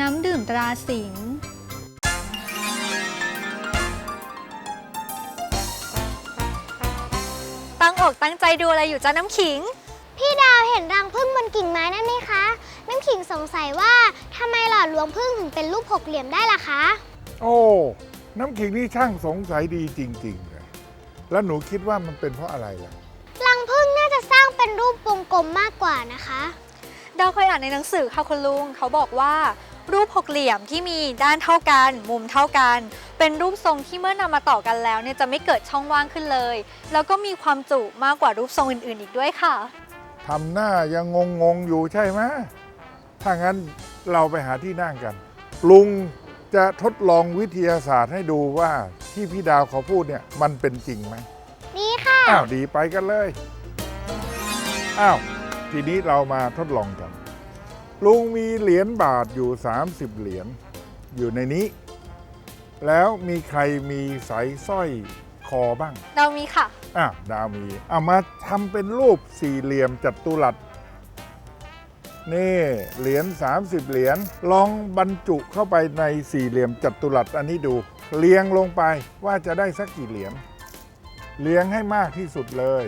น้ำดื่มตราสิงห์ตั้งอกตั้งใจดูอะไรอยู่จ้าน้ำขิง พี่ดาวเห็นรังผึ้งบนกิ่งไม้นั่นไหมคะ น้ำขิงสงสัยว่าทำไมหลอดลวงผึ้งถึงเป็นรูปหกเหลี่ยมได้ล่ะคะ โอ้ น้ำขิงนี่ช่างสงสัยดีจริงๆเลยแล้วหนูคิดว่ามันเป็นเพราะอะไรล่ะ รังผึ้งน่าจะสร้างเป็นรูปวงกลมมากกว่านะคะ ดาวเคยอ่านในหนังสือค่ะคุณลุงเขาบอกว่า รูปหกเหลี่ยมที่มีด้านเท่ากัน มุมเท่ากัน เป็นรูปทรงที่เมื่อนำมาต่อกันแล้วเนี่ยจะไม่เกิดช่องว่างขึ้นเลย แล้วก็มีความจุมากกว่ารูปทรงอื่นๆ อีกด้วยค่ะ ทำหน้ายังงงๆอยู่ใช่ไหมถ้างั้นเราไปหาที่นั่งกัน ลุงจะทดลองวิทยาศาสตร์ให้ดูว่าที่พี่ดาวเขาพูดเนี่ยมันเป็นจริงไหมนี่ค่ะ อ้าวดีไปกันเลย อ้าว ทีนี้เรามาทดลองกัน ลุงมีเหรียญบาทอยู่ 30 เหรียญอยู่ในนี้ แล้วมีใครมีสายสร้อยคอบ้าง เรามีค่ะ อะดาวมีเอามาทำเป็นรูปสี่เหลี่ยมจัตุรัสนี่เหรียญ30 เหรียญลองบรรจุเข้าไปในสี่เหลี่ยมจัตุรัสอันนี้ดู เรียงลงไปว่าจะได้สักกี่เหรียญเรียงให้มากที่สุดเลย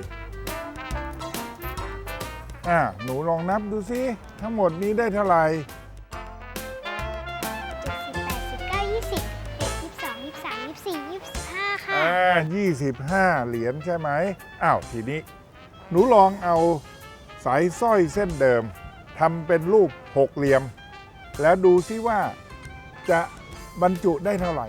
อะหนูลองนับดูสิทั้งหมดนี้ได้เท่าไหร่70 80 90 21 22 23 24 25ค่ะอ่า25 เหรียญใช่ไหมอ้าวทีนี้ หนูลองเอาสายสร้อยเส้นเดิมทำเป็นรูปหกเหลี่ยม แล้วดูซิว่าจะบรรจุได้เท่าไหร่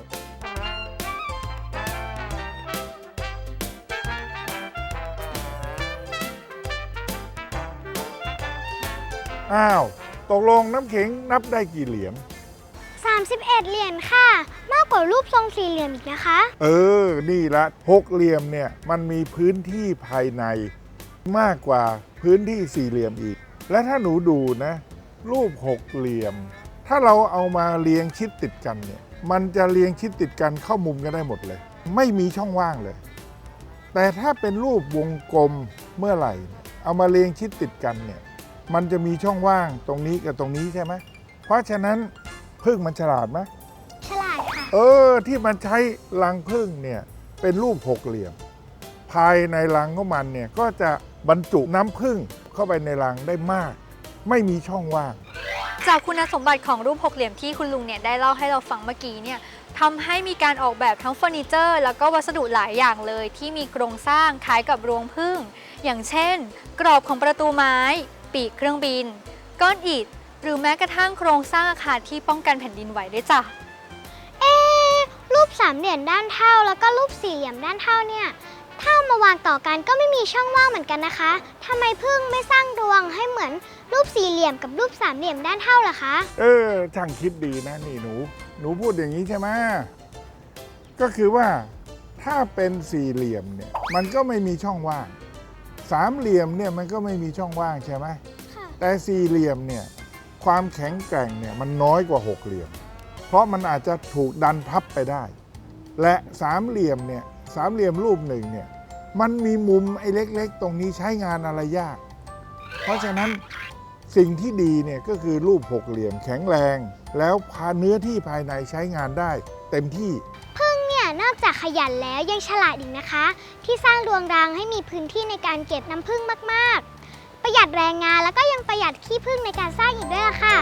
อ้าว ตกลงน้ำเข็งนับได้กี่เหรียญ 31 เหรียญค่ะ มากกว่ารูปทรงสี่เหลี่ยมอีกนะคะ เออ นี่ละหกเหลี่ยมเนี่ยมันมีพื้นที่ภายใน มากกว่าพื้นที่สี่เหลี่ยมอีก และถ้าหนูดูนะ รูปหกเหลี่ยม ถ้าเราเอามาเรียงชิดติดกันเนี่ย มันจะเรียงชิดติดกันเข้ามุมกันได้หมดเลย ไม่มีช่องว่างเลย แต่ถ้าเป็นรูปวงกลมเมื่อไหร่ เอามาเรียงชิดติดกันเนี่ย มันจะมีช่องว่างตรงนี้กับตรงนี้ใช่ไหมเพราะฉะนั้นพึ่งมันฉลาดไหมฉลาดค่ะ เออที่มันใช้รังพึ่งเนี่ยเป็นรูปหกเหลี่ยม ภายในรังของมันเนี่ยก็จะบรรจุน้ำพึ่งเข้าไปในรังได้มาก ไม่มีช่องว่าง จากคุณสมบัติของรูปหกเหลี่ยมที่คุณลุงเนี่ยได้เล่าให้เราฟังเมื่อกี้เนี่ยทำให้มีการออกแบบทั้งเฟอร์นิเจอร์ แล้วก็วัสดุหลายอย่างเลย ที่มีโครงสร้างคล้ายกับรวงผึ้งอย่างเช่น กรอบของประตูไม้ ปีกเครื่องบิน ก้อนอิฐ หรือแม้กระทั่งโครงสร้างอาคารที่ป้องกันแผ่นดินไหวด้วยจ้ะ เอ๊ะรูปสามเหลี่ยมด้านเท่า แล้วก็รูปสี่เหลี่ยมด้านเท่าเนี่ยถ้าเอามาวางต่อกันก็ไม่มีช่องว่างเหมือนกันนะคะทำไมพึ่งไม่สร้างดวงให้เหมือนรูปสี่เหลี่ยมกับรูปสามเหลี่ยมด้านเท่าล่ะคะ เออช่างคิดดีนะนี่หนู หนูพูดอย่างนี้ใช่ไหมก็คือว่าถ้าเป็นสี่เหลี่ยมเนี่ย มันก็ไม่มีช่องว่าง สามเหลี่ยมเนี่ยมันก็ไม่มีช่องว่างใช่ไหมค่ะ แต่สี่เหลี่ยมเนี่ยความแข็งแกร่งเนี่ยมันน้อยกว่าหกเหลี่ยม เพราะมันอาจจะถูกดันพับไปได้ และสามเหลี่ยมเนี่ยสามเหลี่ยมรูปหนึ่งเนี่ยมันมีมุมไอ้เล็ก ๆ ตรงนี้ใช้งานอะไรยาก เพราะฉะนั้นสิ่งที่ดีเนี่ยก็คือรูปหกเหลี่ยมแข็งแรง แล้วพาเนื้อที่ภายในใช้งานได้ เต็มที่เนี่ยน อกจากขยันแล้วยังฉลาดอีกนะคะ ที่สร้างดวงรังให้มีพื้นที่ในการเก็บน้ำผึ้งมาก ๆ ประหยัดแรงงานแล้วก็ยังประหยัดขี้ผึ้งในการสร้างอีกด้วยล่ะค่ะ